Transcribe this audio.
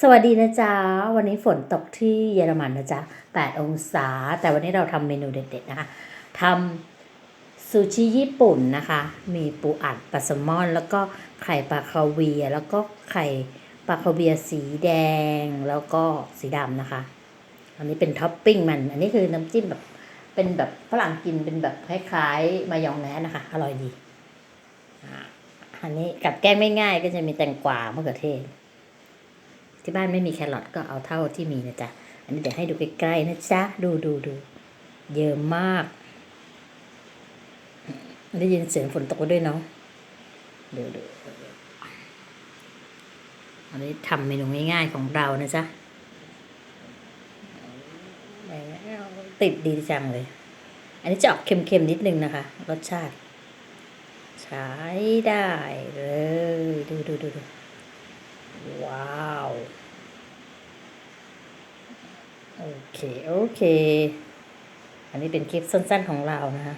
สวัสดีนะจ๊ะ วันนี้ฝนตกที่เยอรมันนะจ๊ะ 8 องศา แต่วันนี้เราทำเมนูเด็ดๆนะคะทำซูชิญี่ปุ่นนะคะ มีปูอัดปลาแซลมอน แล้วก็ไข่ปลาคาเวีย แล้วก็ไข่ปลาคาเวียสีแดง แล้วก็สีดำนะคะ อันนี้เป็นท็อปปิ้งมัน อันนี้คือน้ำจิ้มแบบ เป็นแบบฝรั่งกินเป็นแบบคล้ายๆ มายองแนสนะคะ อร่อยดีอ่าอันนี้กับแก้มไม่ง่ายก็จะมีแตงกวามะเขือเทศ ที่บ้านไม่มีแครอทก็เอาเท่าที่มีนะจ๊ะ อันนี้เดี๋ยวให้ดูใกล้ๆนะจ๊ะ ดูดูดูเยอะมาก ได้ยินเสียงฝนตกด้วยเนาะดูดูดูอันนี้ทำเมนูง่ายๆของเรานะจ๊ะ ติดดีจังเลย อันนี้จะออกเค็มๆนิดนึงนะคะ รสชาติ ใช้ได้เลย ดูดูดูดู ว้าว โอเค โอเค อันนี้เป็นคลิปสั้นๆของเรานะคะ